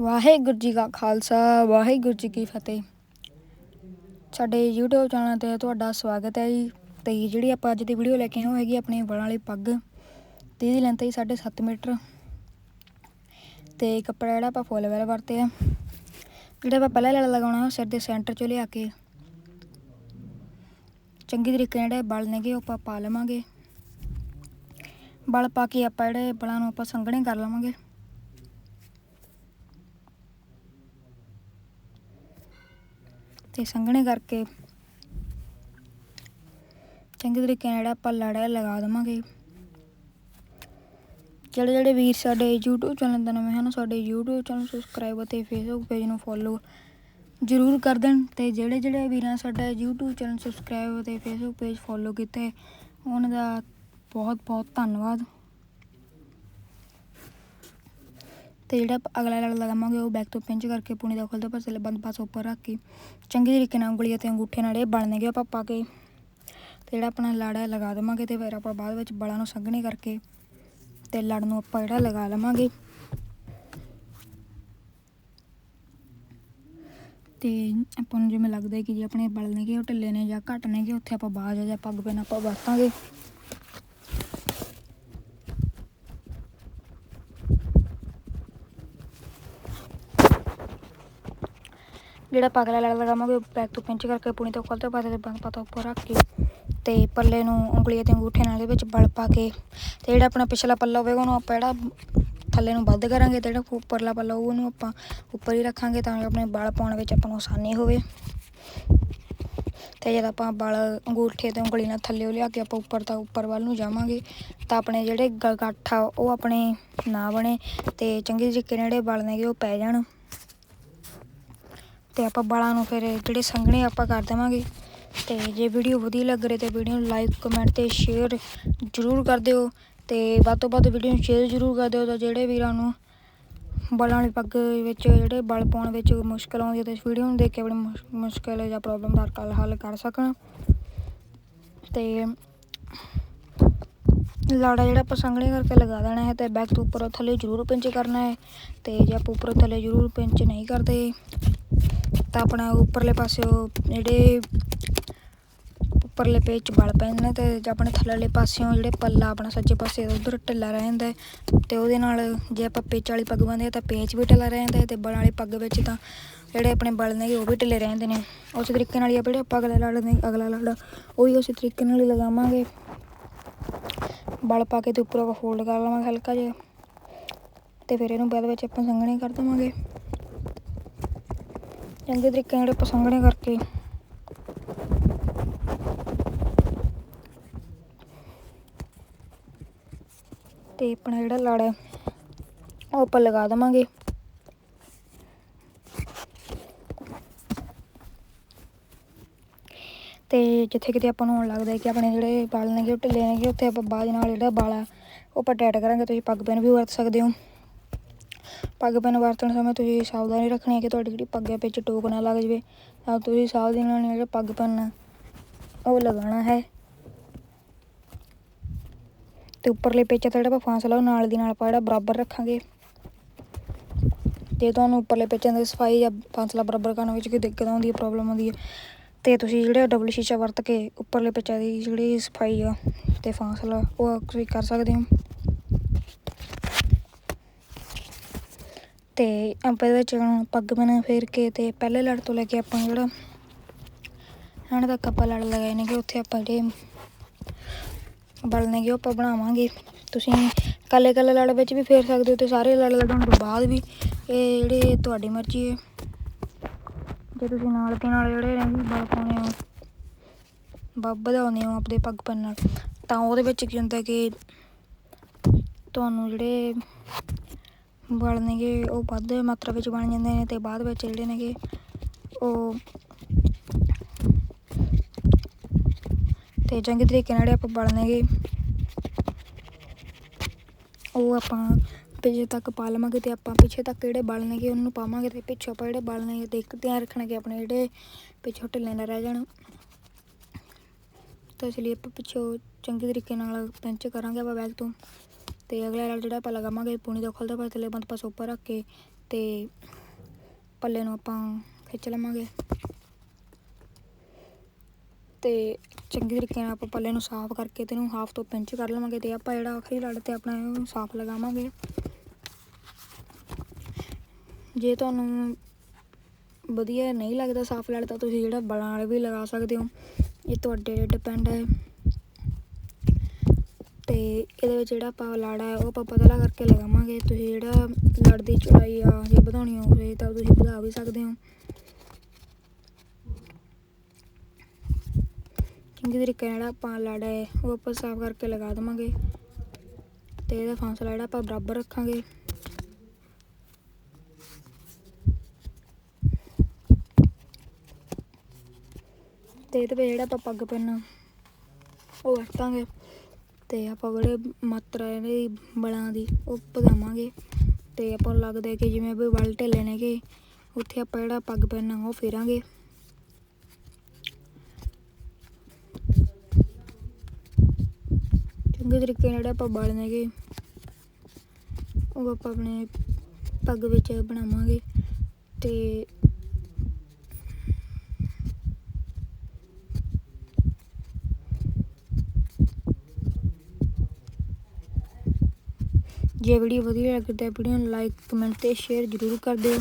ਵਾਹਿਗੁਰੂ ਜੀ ਕਾ ਖਾਲਸਾ, ਵਾਹਿਗੁਰੂ ਜੀ ਕੀ ਫਤਿਹ। ਸਾਡੇ YouTube channel ਤੇ ਤੁਹਾਡਾ ਸਵਾਗਤ ਹੈ ਜੀ। ਤੇ ਜਿਹੜੀ ਆਪਾਂ ਅੱਜ ਦੀ ਵੀਡੀਓ ਲੈ ਕੇ ਆਏ ਉਹ ਹੈਗੀ ਆਪਣੇ ਵਾਲਾਂ ਵਾਲੀ ਪੱਗ। ਤੇ ਇਹਦੀ ਲੈਂਥ ਹੈ 7.5 ਮੀਟਰ। ਤੇ ਕੱਪੜਾ ਜਿਹੜਾ ਆਪਾਂ ਫੁੱਲ ਵੈਲ ਵਰਤੇ ਆ। ਜਿਹੜਾ ਆਪਾਂ ਪਹਿਲਾਂ ਲੜ ਲਗਾਉਣਾ, ਉਹ ਸਿਰ ਦੇ ਸੈਂਟਰ ਚੋਂ ਲਿਆ ਕੇ। ਚੰਗੀ ਤਰੀਕੇ ਨਾਲ ਜਿਹੜੇ ਬਲ ਨੇਗੇ, ਉਹ ਆਪਾਂ ਪਾ ਲਵਾਂਗੇ। ਬਲ ਪਾ ਕੇ ਆਪਾਂ ਜਿਹੜੇ ਬਲਾਂ ਨੂੰ ਆਪਾਂ ਸੰਘਣੇ ਕਰ ਲਵਾਂਗੇ। ਤੇ ਸੰਘਣੇ ਕਰਕੇ ਚੰਗੇ ਤਰੀਕੇ ਨਾਲ ਜਿਹੜਾ ਆਪਾਂ ਲੜਾ ਲਗਾ ਦੇਵਾਂਗੇ। ਜਿਹੜੇ ਜਿਹੜੇ ਵੀਰ ਸਾਡੇ YouTube ਚੈਨਲ ਤੇ ਨਵੇਂ ਹਨ ਸਾਡੇ YouTube ਚੈਨਲ ਸਬਸਕ੍ਰਾਈਬ ਅਤੇ Facebook ਪੇਜ ਨੂੰ ਫੋਲੋ ਜ਼ਰੂਰ ਕਰ ਦੇਣ ਤੇ ਜਿਹੜੇ ਜਿਹੜੇ ਵੀਰਾਂ ਸਾਡਾ YouTube ਚੈਨਲ ਸਬਸਕ੍ਰਾਈਬ ਅਤੇ Facebook ਪੇਜ ਫੋਲੋ ਕੀਤੇ, ਉਹਨਾਂ ਦਾ ਬਹੁਤ ਬਹੁਤ ਧੰਨਵਾਦ। ਤੇ ਜਿਹੜਾ ਅਗਲਾ ਲੜ ਲਗਾਵਾਂਗੇ ਉਹ ਬੈਕ ਤੋਂ ਪਿੰਚ ਕਰਕੇ ਪੂਣੀ ਦਾ ਖੁੱਲ੍ਹਦੇ ਪਰ ਥੱਲੇ ਬੰਦ ਪਾਸ ਉੱਪਰ ਰੱਖ ਕੇ ਚੰਗੀ ਤਰੀਕੇ ਨਾਲ ਉਂਗਲੀਆਂ ਤੇ ਅੰਗੂਠੇ ਨਾਲ ਇਹ ਬਣਨਗੇ ਆਪਾਂ ਪਾ ਕੇ। ਤੇ ਜਿਹੜਾ ਆਪਣਾ ਲੜ ਹੈ ਲਗਾ ਦੇਵਾਂਗੇ ਤੇ ਫਿਰ ਆਪਾਂ ਬਾਅਦ ਵਿੱਚ ਬਲਾਂ ਨੂੰ ਸੰਘਣੇ ਕਰਕੇ ਤੇ ਲੜ ਨੂੰ ਆਪਾਂ ਜਿਹੜਾ ਲਗਾ ਲਵਾਂਗੇ। ਤੇ ਆਪਾਂ ਨੂੰ ਜਿਵੇਂ ਲੱਗਦਾ ਕਿ ਜੇ ਆਪਣੇ ਬਲ ਨੇਗੇ ਉਹ ਢਿੱਲੇ ਨੇ ਜਾਂ ਘੱਟ ਨੇਗੇ, ਉੱਥੇ ਆਪਾਂ ਬਾਅਦ ਬਾਜ ਜਾਂ ਪੱਗ ਪੈਨ ਆਪਾਂ ਵਰਤਾਂਗੇ। ਜਿਹੜਾ ਪਗਲਾ ਲੜ ਲਗਾਵਾਂਗੇ, ਉਹ ਬੈਕ ਤੋਂ ਪਿੰਚ ਕਰਕੇ ਪੂਣੀ ਤੋਂ ਖੋਲਤੇ ਪਾਸੇ ਤੇ ਬੰਦ ਪਾਤਾ ਉੱਪਰ ਰੱਖ ਕੇ ਤੇ ਪੱਲੇ ਨੂੰ ਉਂਗਲੀਆਂ ਤੇ ਅੰਗੂਠੇ ਨਾਲ ਦੇ ਵਿੱਚ ਬਲ ਪਾ ਕੇ ਤੇ ਜਿਹੜਾ ਆਪਣਾ ਪਿਛਲਾ ਪੱਲਾ ਹੋਵੇਗਾ, ਉਹਨੂੰ ਆਪਾਂ ਜਿਹੜਾ ਥੱਲੇ ਨੂੰ ਵੱਧ ਕਰਾਂਗੇ ਤੇ ਜਿਹੜਾ ਉੱਪਰਲਾ ਪੱਲਾ ਹੋਊ, ਉਹਨੂੰ ਆਪਾਂ ਉੱਪਰ ਹੀ ਰੱਖਾਂਗੇ ਤਾਂ ਜੋ ਆਪਣੇ ਵਾਲ ਪਾਉਣ ਵਿੱਚ ਆਪਾਂ ਨੂੰ ਆਸਾਨੀ ਹੋਵੇ। ਤੇ ਜਦ ਆਪਾਂ ਵਾਲ ਅੰਗੂਠੇ ਤੇ ਉਂਗਲੀ ਨਾਲ ਥੱਲੇ ਲਿਆ ਕੇ ਆਪਾਂ ਉੱਪਰ ਤਾਂ ਉੱਪਰ ਵੱਲ ਨੂੰ ਜਾਵਾਂਗੇ, ਤਾਂ ਆਪਣੇ ਜਿਹੜੇ ਗ- ਗੱਠ ਆ, ਉਹ ਆਪਣੇ ਨਾ ਬਣੇ ਤੇ ਚੰਗੇ ਤਰੀਕੇ ਨਾਲ ਜਿਹੜੇ ਵਾਲ ਨੇਗੇ ਉਹ ਪੈ ਜਾਣ। ਤੇ ਆਪਾਂ ਵਾਲਾਂ ਨੂੰ ਫਿਰ ਜਿਹੜੇ ਸੰਘਣੇ ਆਪਾਂ ਕਰ ਦੇਵਾਂਗੇ। ਤੇ ਜੇ ਵੀਡੀਓ ਵਧੀਆ ਲੱਗ ਰਹੀ ਤੇ ਵੀਡੀਓ ਨੂੰ ਲਾਈਕ ਕਮੈਂਟ ਤੇ ਸ਼ੇਅਰ ਜ਼ਰੂਰ ਕਰ ਦਿਓ। ਤੇ ਵੱਧ ਤੋਂ ਵੱਧ ਵੀਡੀਓ ਨੂੰ ਸ਼ੇਅਰ ਜ਼ਰੂਰ ਕਰ ਦਿਓ ਤਾਂ ਜਿਹੜੇ ਵੀਰਾਂ ਨੂੰ ਵਾਲਾਂ ਵਾਲੀ ਪੱਗ ਵਿੱਚ, ਜਿਹੜੇ ਬਲ ਪਾਉਣ ਵਿੱਚ ਮੁਸ਼ਕਲ ਆਉਂਦੀ ਹੈ ਤੇ ਇਸ ਵੀਡੀਓ ਨੂੰ ਦੇਖ ਕੇ ਆਪਣੀ ਮੁਸ਼- ਮੁਸ਼ਕਲ ਜਾਂ ਪ੍ਰੋਬਲਮ ਦਾ ਹੱਲ ਹੱਲ ਕਰ ਸਕਣ। ਤੇ ਲਾੜਾ ਜਿਹੜਾ ਆਪਾਂ ਸੰਘਣੇ ਕਰਕੇ ਲਗਾ ਦੇਣਾ ਹੈ ਤੇ ਬੈਕ ਤੋਂ ਉੱਪਰੋਂ ਥੱਲੇ ਜ਼ਰੂਰ ਪਿੰਚ ਕਰਨਾ ਹੈ। ਤੇ ਜੇ ਆਪਾਂ ਉੱਪਰੋਂ ਥੱਲੇ ਜ਼ਰੂਰ ਪਿੰਚ ਨਹੀਂ ਕਰਦੇ ਤਾਂ ਆਪਣਾ ਉੱਪਰਲੇ ਪਾਸਿਓ ਜਿਹੜੇ ਉੱਪਰਲੇ ਪੇਜ 'ਚ ਬਲ ਪੈਂਦੇ ਨੇ ਤੇ ਜੇ ਆਪਣੇ ਥੱਲੇਲੇ ਪਾਸਿਓਂ ਜਿਹੜੇ ਪੱਲਾ ਆਪਣਾ ਸੱਜੇ ਪਾਸੇ ਉਧਰ ਢਿੱਲਾ ਰਹਿ ਜਾਂਦਾ ਤੇ ਉਹਦੇ ਨਾਲ ਜੇ ਆਪਾਂ ਪੇਚ ਵਾਲੀ ਪੱਗ ਬੰਨ੍ਹਦੇ ਹਾਂ ਤਾਂ ਪੇਚ ਵੀ ਢਿੱਲਾ ਰਹਿ ਜਾਂਦਾ ਤੇ ਬਲ ਵਾਲੀ ਪੱਗ ਵਿੱਚ ਤਾਂ ਜਿਹੜੇ ਆਪਣੇ ਬਲ ਨੇਗੇ ਉਹ ਵੀ ਢਿੱਲੇ ਰਹਿੰਦੇ ਨੇ। ਉਸੇ ਤਰੀਕੇ ਨਾਲ ਹੀ ਆਪਾਂ ਜਿਹੜੇ ਆਪਾਂ ਅਗਲਾ ਲੜ ਨੇ ਅਗਲਾ ਲੜ ਉਹ ਵੀ ਉਸੇ ਤਰੀਕੇ ਨਾਲ ਹੀ ਲਗਾਵਾਂਗੇ। ਬਲ ਪਾ ਕੇ ਤੇ ਉੱਪਰ ਆਪਾਂ ਫੋਲਡ ਕਰ ਲਵਾਂਗੇ ਹਲਕਾ ਜਿਹਾ ਤੇ ਫਿਰ ਇਹਨੂੰ ਬਾਅਦ ਵਿੱਚ ਆਪਾਂ ਸੰਘਣੇ ਕਰ ਦੇਵਾਂਗੇ। ਚੰਗੇ ਤਰੀਕੇ ਨਾਲ ਪਸੰਗਣੇ ਕਰਕੇ। ਤੇ ਆਪਣਾ ਜਿਹੜਾ ਲੜ ਹੈ, ਉਹ ਆਪਾਂ ਲਗਾ ਦੇਵਾਂਗੇ। ਤੇ ਜਿੱਥੇ ਕਿਤੇ ਆਪਾਂ ਨੂੰ ਹੁਣ ਲੱਗਦਾ ਹੈ ਕਿ ਆਪਣੇ ਜਿਹੜੇ ਵਾਲ ਨੇਗੇ, ਉਹ ਢਿੱਲੇ ਨੇਗੇ, ਉੱਥੇ ਆਪਾਂ ਬਾਅਦ ਨਾਲ ਜਿਹੜਾ ਵਾਲ ਆ ਉਹ ਆਪਾਂ ਟੈਟ ਕਰਾਂਗੇ। ਤੁਸੀਂ ਪੱਗ ਪੈਨ ਵੀ ਵਰਤ ਸਕਦੇ ਹੋ। ਪੱਗ ਪੈਨ ਵਰਤਣ ਸਮੇਂ ਤੁਸੀਂ ਸਾਵਧਾਨੀ ਰੱਖਣੀ ਹੈ ਕਿ ਤੁਹਾਡੀ ਜਿਹੜੀ ਪੱਗ ਹੈ ਵਿੱਚ ਟੋਕ ਨਾ ਲੱਗ ਜਾਵੇ। ਤਾਂ ਤੁਸੀਂ ਸਾਵਧਾਨੀ ਨਾਲ ਜਿਹੜਾ ਪੱਗ ਪੈਨ ਉਹ ਲਗਾਉਣਾ ਹੈ। ਤੇ ਉੱਪਰਲੇ ਪੇਚ ਤੇ ਜਿਹੜਾ ਫਾਸਲਾ ਉਹ ਨਾਲ ਦੀ ਨਾਲ ਆਪਾਂ ਜਿਹੜਾ ਬਰਾਬਰ ਰੱਖਾਂਗੇ। ਜੇ ਤੁਹਾਨੂੰ ਉੱਪਰਲੇ ਪੇਚਾਂ ਦੀ ਸਫ਼ਾਈ ਜਾਂ ਫਾਸਲਾ ਬਰਾਬਰ ਕਰਨ ਵਿੱਚ ਕੋਈ ਦਿੱਕਤ ਆਉਂਦੀ ਹੈ ਪ੍ਰੋਬਲਮ ਆਉਂਦੀ ਹੈ, ਤੇ ਤੁਸੀਂ ਜਿਹੜਾ ਡਬਲ ਸ਼ੀਸ਼ਾ ਵਰਤ ਕੇ ਉੱਪਰਲੇ ਪੇਚਾਂ ਦੀ ਜਿਹੜੀ ਸਫ਼ਾਈ ਆ ਤੇ ਫਾਸਲਾ ਉਹ ਤੁਸੀਂ ਕਰ ਸਕਦੇ ਹੋ। ਤੇ ਆਪਾਂ ਇਹਦੇ ਵਿੱਚ ਹੁਣ ਪੱਗ ਬਣਾ ਫੇਰ ਕੇ ਤੇ ਪਹਿਲੇ ਲੜ ਤੋਂ ਲੈ ਕੇ ਆਪਾਂ ਜਿਹੜਾ ਹਣ ਤੱਕ ਆਪਾਂ ਲੜ ਲਗਾਏ ਨੇ ਕਿ ਉੱਥੇ ਆਪਾਂ ਜਿਹੜੇ ਬਲਨੇਗੇ ਉਹ ਆਪਾਂ ਬਣਾਵਾਂਗੇ। ਤੁਸੀਂ ਕੱਲੇ ਕੱਲੇ ਲੜ ਵਿੱਚ ਵੀ ਫੇਰ ਸਕਦੇ ਹੋ ਤੇ ਸਾਰੇ ਲੜ ਲਗਾਉਣ ਤੋਂ ਬਾਅਦ ਵੀ ਇਹ ਜਿਹੜੇ ਤੁਹਾਡੀ ਮਰਜ਼ੀ ਹੈ। ਜੇ ਤੁਸੀਂ ਨਾਲ ਦੇ ਨਾਲ ਜਿਹੜੇ ਰਹਿੰਦੇ ਬਲ ਪਾਉਣੇ ਹੋ, ਬੱਬ ਵਧਾਉਂਦੇ ਹੋ ਆਪਣੇ ਪੱਗ ਪੰਨ ਨਾਲ, ਤਾਂ ਉਹਦੇ ਵਿੱਚ ਕੀ ਹੁੰਦਾ ਕਿ ਤੁਹਾਨੂੰ ਜਿਹੜੇ ਬਲ ਨੇਗੇ, ਉਹ ਵੱਧ ਮਾਤਰਾ ਵਿੱਚ ਬਣ ਜਾਂਦੇ ਨੇ ਤੇ ਬਾਅਦ ਵਿੱਚ ਜਿਹੜੇ ਨੇਗੇ, ਉਹ ਤੇ ਚੰਗੇ ਤਰੀਕੇ ਨਾਲ ਜਿਹੜੇ ਆਪਾਂ ਬਲ ਨੇਗੇ, ਉਹ ਆਪਾਂ ਪਿੱਛੇ ਤੱਕ ਪਾ ਲਵਾਂਗੇ ਤੇ ਆਪਾਂ ਪਿੱਛੇ ਤੱਕ ਜਿਹੜੇ ਬਲ ਨੇਗੇ ਉਹਨਾਂ ਨੂੰ ਪਾਵਾਂਗੇ ਤੇ ਪਿੱਛੋਂ ਆਪਾਂ ਜਿਹੜੇ ਬਲ ਨੇ ਦੇਖ ਧਿਆਨ ਰੱਖਣਾ ਕਿ ਆਪਣੇ ਜਿਹੜੇ ਪਿੱਛੋਂ ਢਿੱਲੇ ਨਾ ਰਹਿ ਜਾਣ। ਤਾਂ ਇਸ ਲਈ ਆਪਾਂ ਪਿੱਛੋਂ ਚੰਗੇ ਤਰੀਕੇ ਨਾਲ ਪਿੰਚ ਕਰਾਂਗੇ ਆਪਾਂ ਬੈਗ ਤੋਂ। ਤੇ ਅਗਲਾ ਨਾਲ ਜਿਹੜਾ ਆਪਾਂ ਲਗਾਵਾਂਗੇ ਪੂਣੀ ਦਾ ਖੁੱਲਦਾ ਪਾਸੇ ਥੱਲੇ ਬੰਦ ਪਾਸੇ ਉੱਪਰ ਰੱਖ ਕੇ ਤੇ ਪੱਲੇ ਨੂੰ ਆਪਾਂ ਖਿੱਚ ਲਵਾਂਗੇ। ਤੇ ਚੰਗੀ ਤਰੀਕੇ ਨਾਲ ਆਪਾਂ ਪੱਲੇ ਨੂੰ ਸਾਫ਼ ਕਰਕੇ ਤੇ ਇਹਨੂੰ ਹਾਫ ਤੋਂ ਪਿੰਚ ਕਰ ਲਵਾਂਗੇ ਤੇ ਆਪਾਂ ਜਿਹੜਾ ਆਖਰੀ ਲੜ ਤੇ ਆਪਣਾ ਇਹਨੂੰ ਸਾਫ਼ ਲਗਾਵਾਂਗੇ। ਜੇ ਤੁਹਾਨੂੰ ਵਧੀਆ ਨਹੀਂ ਲੱਗਦਾ ਸਾਫ਼ ਲੜ ਤਾਂ ਤੁਸੀਂ ਜਿਹੜਾ ਬਲਾਂ ਵਾਲੇ ਵੀ ਲਗਾ ਸਕਦੇ ਹੋ, ਇਹ ਤੁਹਾਡੇ ਡਿਪੈਂਡ ਹੈ। ਤੇ ਇਹਦੇ ਵਿੱਚ ਜਿਹੜਾ ਆਪਾਂ ਲਾੜਾ ਹੈ, ਉਹ ਆਪਾਂ ਪਤਲਾ ਕਰਕੇ ਲਗਾਵਾਂਗੇ। ਤੁਸੀਂ ਜਿਹੜਾ ਲੜ ਦੀ ਚੌੜਾਈ ਆ ਜੇ ਵਧਾਉਣੀ ਹੋਵੇ ਤਾਂ ਤੁਸੀਂ ਵਧਾ ਵੀ ਸਕਦੇ ਹੋ। ਚੰਗੀ ਤਰੀਕੇ ਨਾਲ ਜਿਹੜਾ ਆਪਾਂ ਲਾੜਾ ਹੈ, ਉਹ ਆਪਾਂ ਸਾਫ਼ ਕਰਕੇ ਲਗਾ ਦੇਵਾਂਗੇ। ਤੇ ਇਹਦਾ ਫਾਸਲਾ ਜਿਹੜਾ ਆਪਾਂ ਬਰਾਬਰ ਰੱਖਾਂਗੇ। ਤੇ ਇਹਦੇ ਵਿੱਚ ਜਿਹੜਾ ਆਪਾਂ ਪੱਗ ਪੈਨ ਉਹ ਵਰਤਾਂਗੇ। ਤੇ ਆਪਾਂ ਬੜੇ ਮਾਤਰਾ ਇਹਦੀ ਬਲਾਂ ਦੀ ਉਹ ਵਧਾਵਾਂਗੇ। ਤੇ ਆਪਾਂ ਨੂੰ ਲੱਗਦਾ ਕਿ ਜਿਵੇਂ ਵੀ ਵਲ ਢਿੱਲੇ ਨੇਗੇ ਉੱਥੇ ਆਪਾਂ ਜਿਹੜਾ ਪੱਗ ਪਹਿਨਣਾ ਉਹ ਫੇਰਾਂਗੇ। ਚੰਗੇ ਤਰੀਕੇ ਨਾਲ ਜਿਹੜਾ ਆਪਾਂ ਬਲ ਨੇਗੇ, ਉਹ ਆਪਾਂ ਆਪਣੇ ਪੱਗ ਵਿੱਚ ਬਣਾਵਾਂਗੇ। ਤੇ ਜੇ ਵੀਡੀਓ ਵਧੀਆ ਲੱਗੇ ਤਾਂ ਵੀਡੀਓ ਨੂੰ ਲਾਈਕ ਕਮੈਂਟ ਤੇ ਸ਼ੇਅਰ ਜ਼ਰੂਰ ਕਰ ਦਿਓ।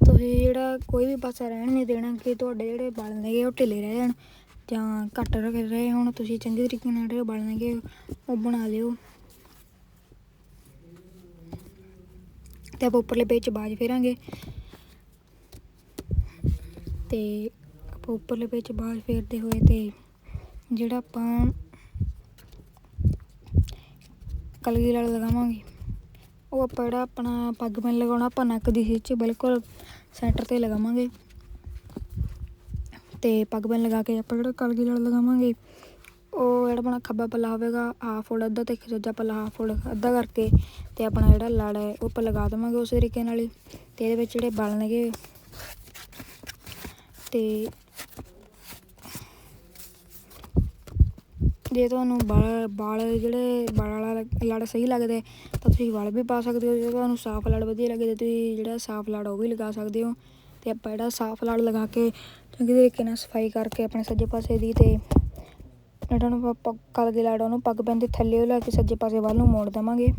ਤੁਸੀਂ ਜਿਹੜਾ ਕੋਈ ਵੀ ਪਾਸਾ ਰਹਿਣ ਨਹੀਂ ਦੇਣਾ ਕਿ ਤੁਹਾਡੇ ਜਿਹੜੇ ਵਾਲ ਨੇਗੇ ਉਹ ਢਿੱਲੇ ਰਹਿ ਜਾਣ ਜਾਂ ਘੱਟ ਰਹੇ ਰਹੇ ਹੁਣ, ਤੁਸੀਂ ਚੰਗੇ ਤਰੀਕੇ ਨਾਲ ਜਿਹੜੇ ਵਾਲ ਨੇਗੇ ਉਹ ਬਣਾ ਲਿਓ। ਤੇ ਆਪਾਂ ਉੱਪਰਲੇ ਪੇਜ 'ਚ ਬਾਜ ਫੇਰਾਂਗੇ। ਤੇ ਆਪਾਂ ਉੱਪਰਲੇ ਵਿੱਚ 'ਚ ਫੇਰਦੇ ਹੋਏ ਤੇ ਜਿਹੜਾ ਆਪਾਂ ਕਲਗੀ ਲੜ ਲਗਾਵਾਂਗੇ, ਉਹ ਆਪਾਂ ਜਿਹੜਾ ਆਪਣਾ ਪੱਗ ਪੈਨ ਲਗਾਉਣਾ, ਆਪਾਂ ਨੱਕ ਦੀ ਹਿੱਚ 'ਚ ਬਿਲਕੁਲ ਸੈਂਟਰ ਤੇ ਲਗਾਵਾਂਗੇ। ਤੇ ਪੱਗ ਪੈਨ ਲਗਾ ਕੇ ਆਪਾਂ ਜਿਹੜਾ ਕਲਗੀ ਲੜ ਲਗਾਵਾਂਗੇ, ਉਹ ਜਿਹੜਾ ਆਪਣਾ ਖੱਬਾ ਪੱਲਾ ਹੋਵੇਗਾ ਹਾਫ ਫੁੱਟ ਅੱਧਾ ਤੇ ਖੱਜਾ ਪੱਲਾ ਹਾਫ ਫੁੱਟ ਅੱਧਾ ਕਰਕੇ ਤੇ ਆਪਣਾ ਜਿਹੜਾ ਲੜ ਹੈ, ਉਹ ਆਪਾਂ ਲਗਾ ਦੇਵਾਂਗੇ ਉਸ ਤਰੀਕੇ ਨਾਲ ਹੀ। ਤੇ ਇਹਦੇ ਵਿੱਚ ਜਿਹੜੇ ਬਲ ਨੇਗੇ, ਤੇ ਜੇ ਤੁਹਾਨੂੰ ਵਾਲ ਵਾਲ ਜਿਹੜੇ ਵਾਲ ਵਾਲਾ ਲੜ ਸਹੀ ਲੱਗਦਾ, ਤਾਂ ਤੁਸੀਂ ਵਾਲ ਵੀ ਪਾ ਸਕਦੇ ਹੋ। ਜੇ ਤੁਹਾਨੂੰ ਸਾਫ਼ ਲੜ ਵਧੀਆ ਲੱਗੇ ਤੁਸੀਂ ਜਿਹੜਾ ਸਾਫ਼ ਲੜ ਉਹ ਵੀ ਲਗਾ ਸਕਦੇ ਹੋ। ਤੇ ਆਪਾਂ ਜਿਹੜਾ ਸਾਫ਼ ਲੜ ਲਗਾ ਕੇ ਚੰਗੇ ਤਰੀਕੇ ਨਾਲ ਸਫ਼ਾਈ ਕਰਕੇ ਆਪਣੇ ਸੱਜੇ ਪਾਸੇ ਦੀ ਤੇ ਜਿਹੜਾ ਨੂੰ ਆਪਾਂ ਕਲ ਲੜ ਉਹਨੂੰ ਪੱਗ ਪੈਂਦੇ ਥੱਲੇ ਲੈ ਕੇ ਸੱਜੇ ਪਾਸੇ ਵੱਲ ਨੂੰ ਮੋੜ ਦੇਵਾਂਗੇ।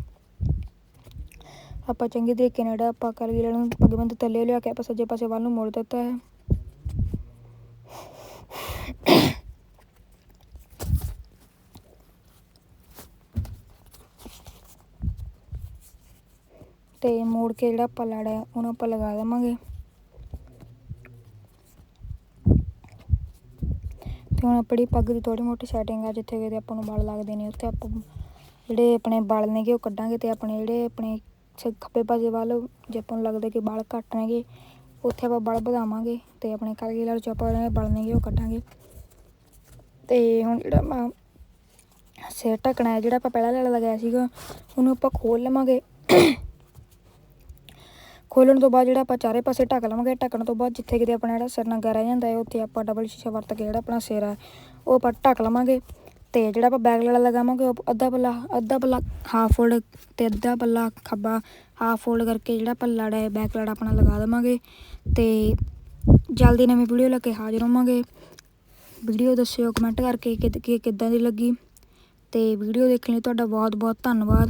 ਆਪਾਂ ਚੰਗੀ ਤਰੀਕੇ ਨਾਲ ਜਿਹੜਾ ਆਪਾਂ ਕਲ ਲੜ ਨੂੰ ਪੱਗ ਪੈਨ ਥੱਲੇ ਲਿਆ ਕੇ ਆਪਾਂ ਸੱਜੇ ਪਾਸੇ ਵੱਲ ਨੂੰ ਮੋੜ ਦਿੱਤਾ ਹੈ। ਤੇ ਮੋੜ ਕੇ ਜਿਹੜਾ ਆਪਾਂ ਲੜ ਹੈ, ਉਹਨੂੰ ਆਪਾਂ ਲਗਾ ਦੇਵਾਂਗੇ। ਤੇ ਹੁਣ ਆਪਣੀ ਪੱਗ ਦੀ ਥੋੜੀ ਮੋਟੀ ਸੈਟਿੰਗ ਆ, ਜਿੱਥੇ ਕਿਤੇ ਆਪਾਂ ਨੂੰ ਬਲ ਲੱਗਦੇ ਨੇ, ਉੱਥੇ ਆਪਾਂ ਜਿਹੜੇ ਆਪਣੇ ਬਲ ਨੇਗੇ ਉਹ ਕੱਢਾਂਗੇ ਤੇ ਆਪਣੇ ਜਿਹੜੇ ਆਪਣੇ ਖੱਬੇ ਪਾਸੇ ਵੱਲ, ਜੇ ਆਪਾਂ ਨੂੰ ਲੱਗਦਾ ਕਿ ਬਲ ਘੱਟ ਨੇਗੇ, ਉੱਥੇ ਆਪਾਂ ਬਲ ਵਧਾਵਾਂਗੇ ਤੇ ਆਪਣੇ ਕਲਗੀ ਲੜ ਚ ਆਪਾਂ ਬਲ ਨੇਗੇ ਉਹ ਕੱਢਾਂਗੇ। ਤੇ ਹੁਣ ਜਿਹੜਾ ਆਪਾਂ ਸਿਰ ਢੱਕਣਾ ਹੈ, ਜਿਹੜਾ ਆਪਾਂ ਪਹਿਲਾਂ ਲੜ ਲਗਾਇਆ ਸੀਗਾ, ਉਹਨੂੰ ਆਪਾਂ ਖੋਲ ਲਵਾਂਗੇ। ਖੋਲਣ ਤੋਂ ਬਾਅਦ ਜਿਹੜਾ ਆਪਾਂ ਚਾਰੇ ਪਾਸੇ ਢੱਕ ਲਵਾਂਗੇ, ਢੱਕਣ ਤੋਂ ਬਾਅਦ ਜਿੱਥੇ ਕਿਤੇ ਆਪਣਾ ਜਿਹੜਾ ਸਿਰ ਨੰਗਾ ਰਹਿ ਜਾਂਦਾ ਹੈ, ਉੱਥੇ ਆਪਾਂ ਡਬਲ ਸ਼ੀਸ਼ਾ ਵਰਤ ਕੇ ਜਿਹੜਾ ਆਪਣਾ ਸਿਰ ਹੈ, ਉਹ ਆਪਾਂ ਢੱਕ ਲਵਾਂਗੇ। ਤੇ ਜਿਹੜਾ ਆਪਾਂ ਬੈਕ ਲੜਾ ਲਗਾਵਾਂਗੇ, ਉਹ ਅੱਧਾ ਪੱਲਾ ਅੱਧਾ ਪੱਲਾ ਹਾਫ ਫੋਲਡ ਤੇ ਅੱਧਾ ਪੱਲਾ ਖੱਬਾ ਹਾਫ ਫੋਲਡ ਕਰਕੇ ਜਿਹੜਾ ਆਪਾਂ ਲੜਾ ਹੈ ਬੈਕ ਲੜਾ ਆਪਣਾ ਲਗਾ ਦੇਵਾਂਗੇ। ਤੇ ਜਲਦੀ ਨਵੀਂ ਵੀਡੀਓ ਲੈ ਕੇ ਹਾਜ਼ਰ ਹੋਵਾਂਗੇ। ਵੀਡੀਓ ਦੱਸਿਓ ਕਮੈਂਟ ਕਰਕੇ ਕਿ ਕਿੱਦਾਂ ਦੀ ਲੱਗੀ। ਤੇ ਵੀਡੀਓ ਦੇਖਣ ਲਈ ਤੁਹਾਡਾ ਬਹੁਤ ਬਹੁਤ ਧੰਨਵਾਦ।